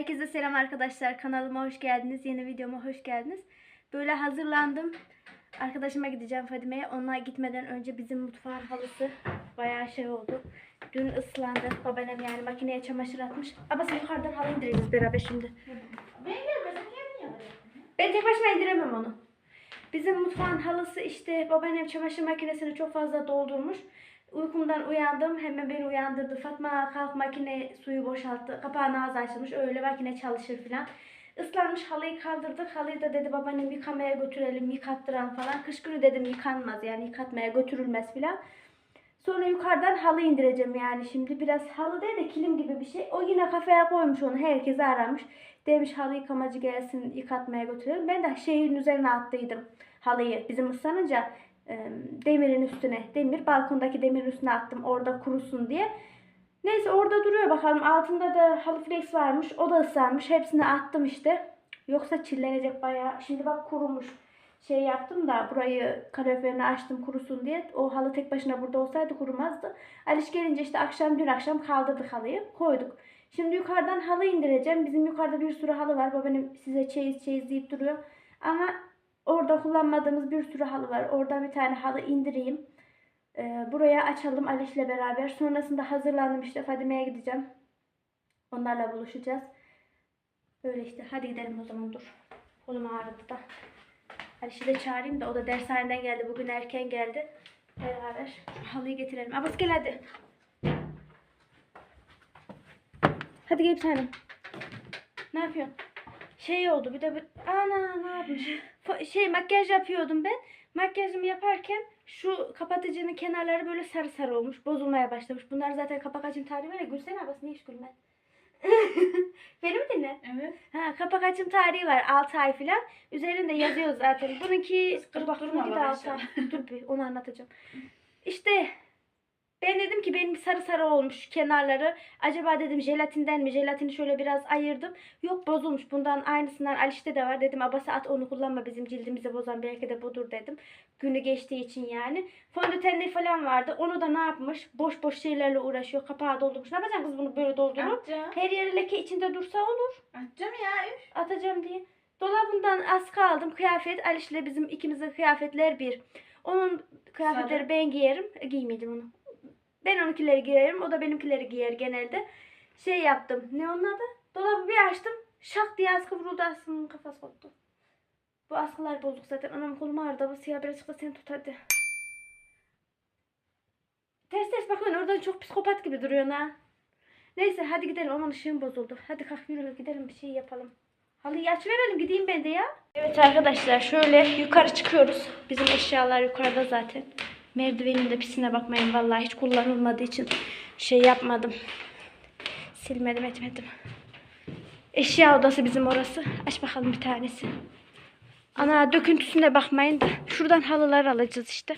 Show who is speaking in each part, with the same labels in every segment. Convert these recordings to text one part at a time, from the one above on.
Speaker 1: Herkese selam arkadaşlar. Kanalıma hoş geldiniz. Yeni videoma hoş geldiniz. Böyle hazırlandım. Arkadaşıma gideceğim Fadime'ye. Onlar gitmeden önce bizim mutfağın halısı bayağı şey oldu. Dün ıslandı. Babaannem yani makineye çamaşır atmış. Ama sen yukarıdan halı indireceğiz beraber şimdi.
Speaker 2: Ben yaparım.
Speaker 1: Ben tek başıma indiremem onu. Bizim mutfağın halısı işte babaannem çamaşır makinesini çok fazla doldurmuş. Uykumdan uyandım. Hemen beni uyandırdı. Fatma kalk makine suyu boşalttı. Kapağını az açılmış. Öyle makine çalışır filan. Islanmış halıyı kaldırdık. Halıyı da dedi babaannem yıkamaya götürelim, yıkattıran falan. Kış günü dedim yıkanmaz yani yıkatmaya götürülmez filan. Sonra yukarıdan halı indireceğim yani şimdi biraz halı değil de kilim gibi bir şey. O yine kafaya koymuş onu herkese aramış. Demiş halı yıkamacı gelsin yıkatmaya götürelim. Ben de şeyin üzerine attıydım halıyı. Bizim ıslanınca demirin üstüne, demir balkondaki demirin üstüne attım orada kurusun diye. Neyse orada duruyor bakalım. Altında da halı flex varmış. O da ıslanmış. Hepsini attım işte. Yoksa çillenecek bayağı. Şimdi bak kurumuş. Şey yaptım da burayı kaloriferini açtım kurusun diye. O halı tek başına burada olsaydı kurumazdı. Aliş gelince işte akşam dün akşam kaldırdık halıyı. Koyduk. Şimdi yukarıdan halı indireceğim. Bizim yukarıda bir sürü halı var. Babaannem size çeyiz çeyiz deyip duruyor. Ama orada kullanmadığımız bir sürü halı var. Oradan bir tane halı indireyim. Ee, buraya açalım Aliş'le beraber. Sonrasında hazırlandım işte Fadime'ye gideceğim. Onlarla buluşacağız. Öyle işte. Hadi gidelim o zaman dur. Kolum ağrıdı da. Aliş'i de çağırayım da o da dershaneden geldi. Bugün erken geldi. Beraber halıyı getirelim. Abbas gel hadi. Hadi gel bir tanem. Ne yapıyorsun? Şey oldu bir de bir... Ana ne yapmış? Şey makyaj yapıyordum ben. Makyajımı yaparken şu kapatıcının kenarları böyle sarı sarı olmuş. Bozulmaya başlamış. Bunlar zaten kapak açım tarihi var ya. Gülsene Abbas niye hiç gülmez? Beni mi dinle?
Speaker 2: Evet.
Speaker 1: Ha, kapak açım tarihi var 6 ay falan. Üzerinde yazıyor zaten. Bununki dur bak
Speaker 2: durma
Speaker 1: bununki de
Speaker 2: bana
Speaker 1: 6 ay. Dur bir onu anlatacağım. İşte ben dedim ki benim sarı sarı olmuş kenarları. Acaba dedim jelatinden mi? Jelatini şöyle biraz ayırdım. Yok bozulmuş. Bundan aynısından Aliş'te de var. Dedim abası at onu kullanma bizim cildimizi bozan belki de budur dedim. Günü geçtiği için yani. Fondötenleri falan vardı. Onu da ne yapmış? Boş boş şeylerle uğraşıyor. Kapağı doldurmuş. Ne yapacaksın kız bunu böyle doldurup? Her yeri leke içinde dursa olur
Speaker 2: Atacağım ya. üf.
Speaker 1: atacağım diye. Dolabından askı aldım. Kıyafet Aliş'le bizim ikimizin kıyafetler bir. Onun kıyafetleri
Speaker 2: Sarı.
Speaker 1: ben giyerim. Giymeyeceğim onu. Ben onunkileri giyerim. O da benimkileri giyer genelde. Şey yaptım. Ne onun adı? Dolabı bir açtım. Şak diye askı vuruldu. Askının kafası koptu. Bu askılar bozuk zaten. Anam kolum ağrıdı. Bu siyah birazcık da sen tut hadi. Ters ters bakıyorsun. Oradan çok psikopat gibi duruyorsun ha. Neyse hadi gidelim. Aman ışığım bozuldu. Hadi kalk yürü gidelim bir şey yapalım. Halıyı aç verelim gideyim ben de ya. Evet arkadaşlar şöyle yukarı çıkıyoruz. Bizim eşyalar yukarıda zaten. Merdivenin de pisine bakmayın vallahi hiç kullanılmadığı için şey yapmadım. Silmedim etmedim. Eşya odası bizim orası. Aç bakalım bir tanesi. Ana döküntüsüne bakmayın da. Şuradan halılar alacağız işte.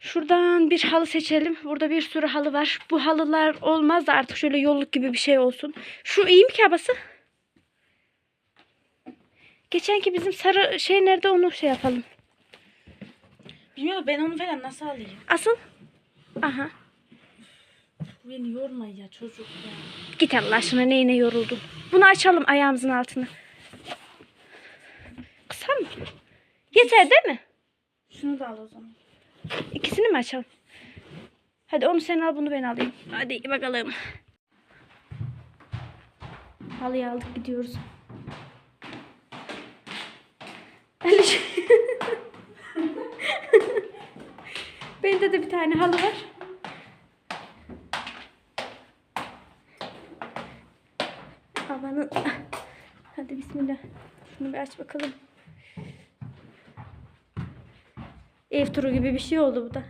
Speaker 1: Şuradan bir halı seçelim. Burada bir sürü halı var. Bu halılar olmaz da artık şöyle yolluk gibi bir şey olsun. Şu iyi mi ki abası? Geçenki bizim sarı şey nerede onu şey yapalım.
Speaker 2: Bilmiyorum ben onu falan nasıl alayım?
Speaker 1: Asıl. Aha.
Speaker 2: Beni yorma ya çocuk ya.
Speaker 1: Git Allah aşkına neyine yoruldun. Bunu açalım ayağımızın altına. Kısa mı? Yeter değil mi?
Speaker 2: Şunu da al o zaman.
Speaker 1: İkisini mi açalım? Hadi onu sen al bunu ben alayım. Hadi bakalım. Halıyı aldık gidiyoruz. De bir tane halı var. Amanın. Hadi bismillah. Şunu bir aç bakalım. Ev turu gibi bir şey oldu bu da.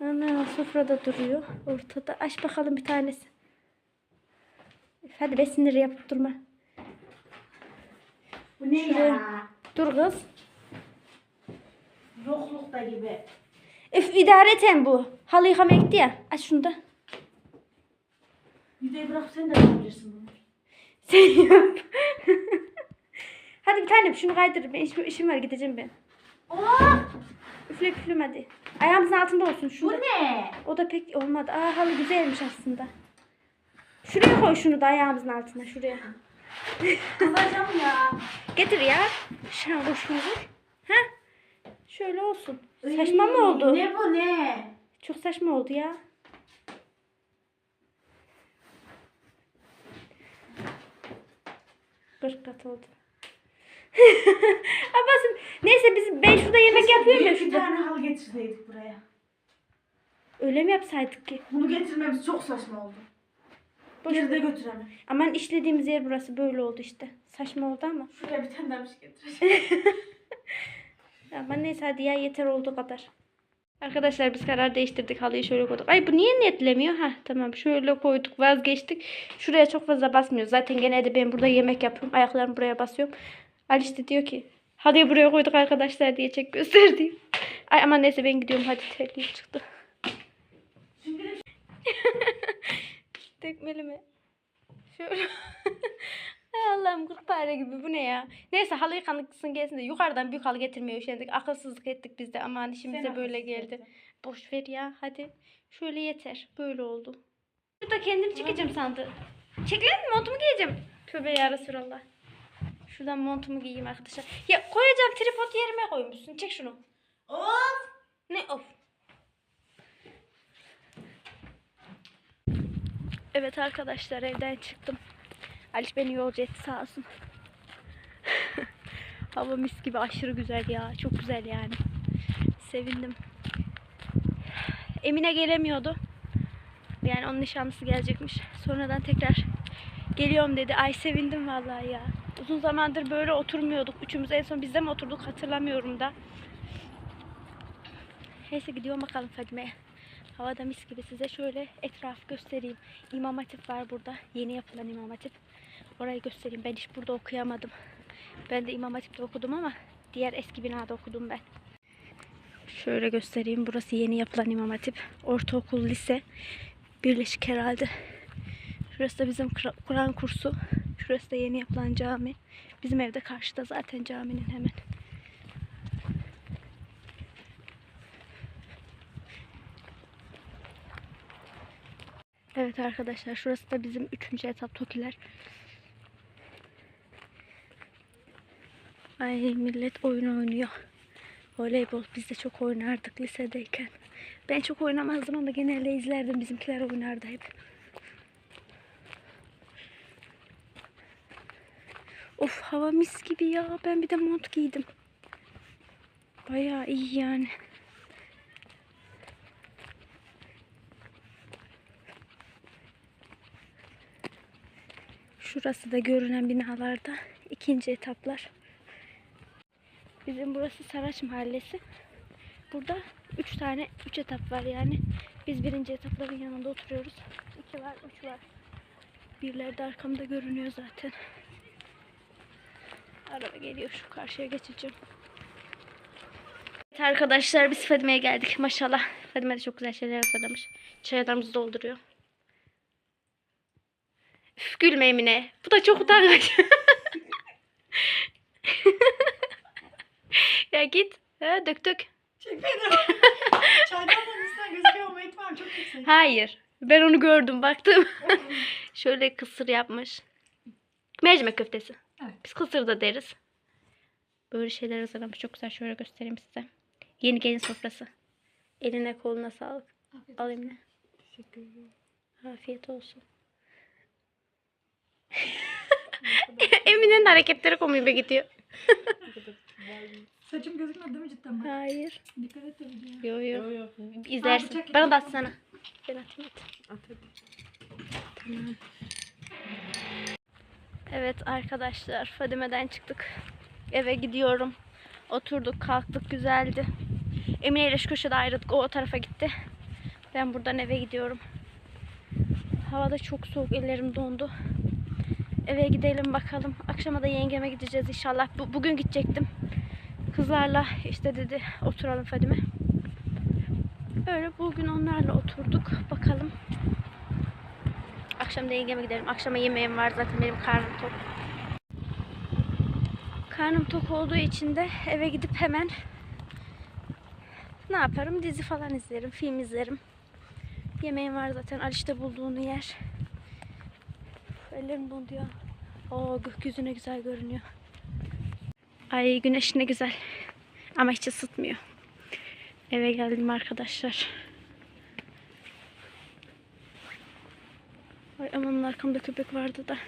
Speaker 1: Ana sofrada duruyor. Ortada. Aç bakalım bir tanesi. Hadi be sinir yapıp durma.
Speaker 2: Bu ne
Speaker 1: Şuraya.
Speaker 2: ya?
Speaker 1: Dur kız.
Speaker 2: Yoklukta gibi.
Speaker 1: Öf idareten bu. Halı yıkamaya gitti ya. Aç şunu da.
Speaker 2: De bırak sen de yapabilirsin bunu.
Speaker 1: Sen yap. hadi bir tanem şunu kaydır. Ben işim, işim var gideceğim ben.
Speaker 2: Oh!
Speaker 1: Üfle püflüm hadi. Ayağımızın altında olsun
Speaker 2: Bu
Speaker 1: şurada.
Speaker 2: ne?
Speaker 1: O da pek olmadı. Aa halı güzelmiş aslında. Şuraya koy şunu da ayağımızın altına şuraya.
Speaker 2: Kızacağım ya.
Speaker 1: Getir ya. Şunu koy. Ha? Şöyle olsun. Saçma mı oldu?
Speaker 2: Ne bu ne?
Speaker 1: Çok saçma oldu ya. Kırk kat oldu. Abbasım neyse biz ben şurada yemek yapıyorum ya
Speaker 2: Bir
Speaker 1: şurada.
Speaker 2: tane halı getirseydik buraya.
Speaker 1: Öyle mi yapsaydık ki?
Speaker 2: Bunu getirmemiz çok saçma oldu.
Speaker 1: Boş
Speaker 2: Geri de
Speaker 1: ver. Aman işlediğimiz yer burası böyle oldu işte. Saçma oldu ama.
Speaker 2: Şuraya bir tane daha bir şey getireceğim.
Speaker 1: Ama neyse hadi ya yeter olduğu kadar. Arkadaşlar biz karar değiştirdik. Halıyı şöyle koyduk. Ay bu niye netlemiyor? Ha tamam şöyle koyduk vazgeçtik. Şuraya çok fazla basmıyoruz. Zaten genelde ben burada yemek yapıyorum. Ayaklarımı buraya basıyorum. Ali işte diyor ki halıyı buraya koyduk arkadaşlar diye çek göster diyor. Ay aman neyse ben gidiyorum hadi terliğim çıktı.
Speaker 2: Şimdi de
Speaker 1: Tekmelime. Şöyle. Allah'ım kırkpare gibi bu ne ya. Neyse halı yıkanıksın gelsin de yukarıdan büyük halı getirmeye üşendik. Akılsızlık ettik biz de aman işimize
Speaker 2: Sen
Speaker 1: böyle geldi.
Speaker 2: zaten.
Speaker 1: Boş ver ya hadi. Şöyle yeter. Böyle oldu. Şurada kendimi çekeceğim sandı. Çek lan montumu giyeceğim. Tövbe ya Resulallah. Şuradan montumu giyeyim arkadaşlar. Ya koyacağım tripod yerime koymuşsun. Çek şunu.
Speaker 2: Of!
Speaker 1: Ne of. Evet arkadaşlar evden çıktım. Aliş beni yolcu etti sağ olsun. Hava mis gibi aşırı güzel ya. Çok güzel yani. Sevindim. Emine gelemiyordu. Yani onun nişanlısı gelecekmiş. Sonradan tekrar geliyorum dedi. Ay sevindim vallahi ya. Uzun zamandır böyle oturmuyorduk. Üçümüz en son bizde mi oturduk hatırlamıyorum da. Neyse gidiyorum bakalım Fadime'ye. Havada mis gibi size şöyle etraf göstereyim. İmam Hatip var burada. Yeni yapılan İmam Hatip. Orayı göstereyim. Ben hiç burada okuyamadım. Ben de İmam Hatip'te okudum ama diğer eski binada okudum ben. Şöyle göstereyim. Burası yeni yapılan İmam Hatip. Ortaokul, lise. Birleşik herhalde. Şurası da bizim Kur- Kur'an kursu. Şurası da yeni yapılan cami. Bizim evde karşıda zaten caminin hemen. Evet arkadaşlar şurası da bizim üçüncü etap Tokiler. Ay millet oyun oynuyor. Voleybol biz de çok oynardık lisedeyken. Ben çok oynamazdım ama genelde izlerdim. Bizimkiler oynardı hep. Of hava mis gibi ya. Ben bir de mont giydim. Bayağı iyi yani. Şurası da görünen binalarda ikinci etaplar. Bizim burası Saraç Mahallesi. Burada üç tane, üç etap var yani. Biz birinci etapların yanında oturuyoruz. İki var, üç var. Birler de arkamda görünüyor zaten. Araba geliyor şu karşıya geçeceğim. Evet arkadaşlar biz Fadime'ye geldik maşallah. Fadime de çok güzel şeyler hazırlamış. Çaylarımızı dolduruyor. Üf, gülme Emine. Bu da çok utangaç. ya git. Ha, dök dök.
Speaker 2: Çek beni. Çaydanlığın üstünden gözüküyor olma ihtimali çok yüksek.
Speaker 1: Hayır. Ben onu gördüm baktım. Şöyle kısır yapmış. Mercimek köftesi.
Speaker 2: Evet.
Speaker 1: Biz kısır da deriz. Böyle şeyler hazırlamış. Çok güzel. Şöyle göstereyim size. Yeni gelin sofrası. Eline koluna sağlık. Al Emine.
Speaker 2: Teşekkür ederim.
Speaker 1: Afiyet olsun. Emine'nin hareketleri komiğime gidiyor.
Speaker 2: Saçım gözükmüyor değil mi cidden bak?
Speaker 1: Hayır.
Speaker 2: Dikkat et de videoya.
Speaker 1: Yo yo.
Speaker 2: yok.
Speaker 1: İzlersin.
Speaker 2: bıçak
Speaker 1: Bana da atsana. Ben atayım hadi.
Speaker 2: At hadi.
Speaker 1: Tamam. Evet arkadaşlar Fadime'den çıktık. Eve gidiyorum. Oturduk kalktık güzeldi. Emine ile şu köşede ayrıldık. O o tarafa gitti. Ben buradan eve gidiyorum. Havada çok soğuk ellerim dondu. Eve gidelim bakalım. Akşama da yengeme gideceğiz inşallah. Bu, bugün gidecektim. Kızlarla işte dedi oturalım Fadime. Öyle bugün onlarla oturduk. Bakalım. Akşam da yengeme gidelim. Akşama yemeğim var zaten benim karnım tok. Karnım tok olduğu için de eve gidip hemen ne yaparım? Dizi falan izlerim, film izlerim. Yemeğim var zaten. Alişte bulduğunu yer. ellerim dondu ya. Oo gökyüzü ne güzel görünüyor. Ay güneş ne güzel. Ama hiç ısıtmıyor. Eve geldim arkadaşlar. Ay aman arkamda köpek vardı da.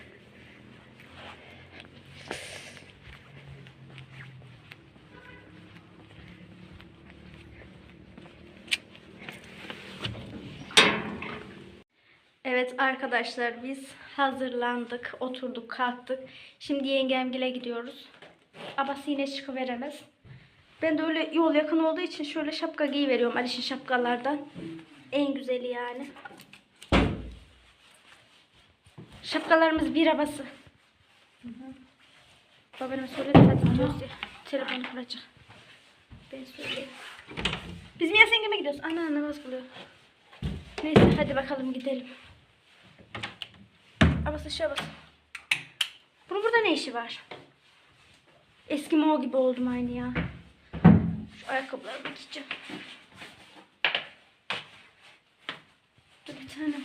Speaker 1: Evet arkadaşlar biz hazırlandık, oturduk, kalktık. Şimdi yengemgile gidiyoruz. Abası yine çıkıveremez. Ben de öyle yol yakın olduğu için şöyle şapka giyiveriyorum Aliş'in şapkalardan. En güzeli yani. Şapkalarımız bir abası. Babana söyledi hadi gidiyoruz diye. Telefonu kuracak. Ben söyleyeyim. Biz Miyas yengeme gidiyoruz. Ana namaz kılıyor. Neyse hadi bakalım gidelim. Abası şu abası. Bunun burada ne işi var? Eski Mo gibi oldum aynı ya. Şu ayakkabıları giyeceğim. Dur bir tanem.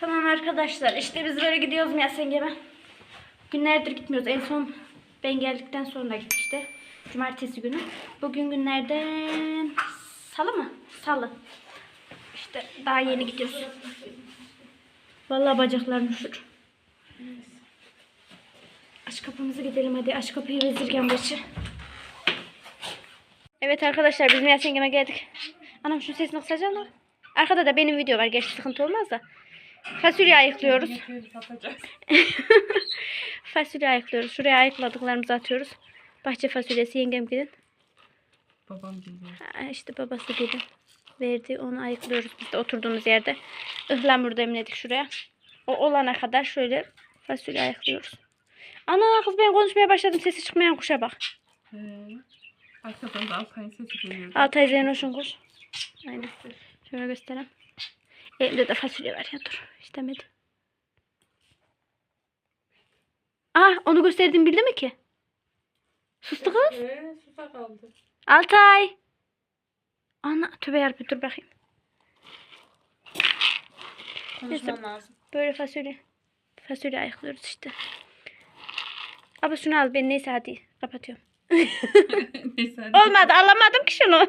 Speaker 1: Tamam arkadaşlar işte biz böyle gidiyoruz Miyas yengeme. Günlerdir gitmiyoruz. En son ben geldikten sonra gitmişti. Cumartesi günü. Bugün günlerden salı mı? Salı. İşte daha yeni gidiyoruz. Vallahi bacaklarım üşür. Aç kapımızı gidelim hadi. Aç kapıyı vezirgen başı. Evet arkadaşlar biz Miyas yengeme geldik. Anam şu sesini kısacağım mı? Arkada da benim video var. Gerçi sıkıntı olmaz da. Fasulye ayıklıyoruz. Fasulye ayıklıyoruz. Şuraya ayıkladıklarımızı atıyoruz. Bahçe fasulyesi yengem gidin.
Speaker 2: Babam.
Speaker 1: Ha, işte babası gidin. Verdi onu ayıklıyoruz biz de oturduğumuz yerde. Ihlamur demledik şuraya. O olana kadar şöyle fasulye ayıklıyoruz. Ana kız ben konuşmaya başladım sesi çıkmayan kuşa bak.
Speaker 2: Ee, arkadan da Altay'ın sesi geliyor.
Speaker 1: Altay Zeynoş'un kuş. Aynen. Şöyle göstereyim. Elimde de fasulye var ya dur. İstemedim. Ah onu gösterdim bildi mi ki? Sustu kız.
Speaker 2: Ee, susa kaldı.
Speaker 1: Altay. Ana tövbe yarabbim dur bakayım.
Speaker 2: Konuşman lazım.
Speaker 1: Böyle fasulye. Fasulye ayıklıyoruz işte. Abi şunu al ben neyse hadi kapatıyorum.
Speaker 2: Neyse hadi.
Speaker 1: Olmadı alamadım ki şunu.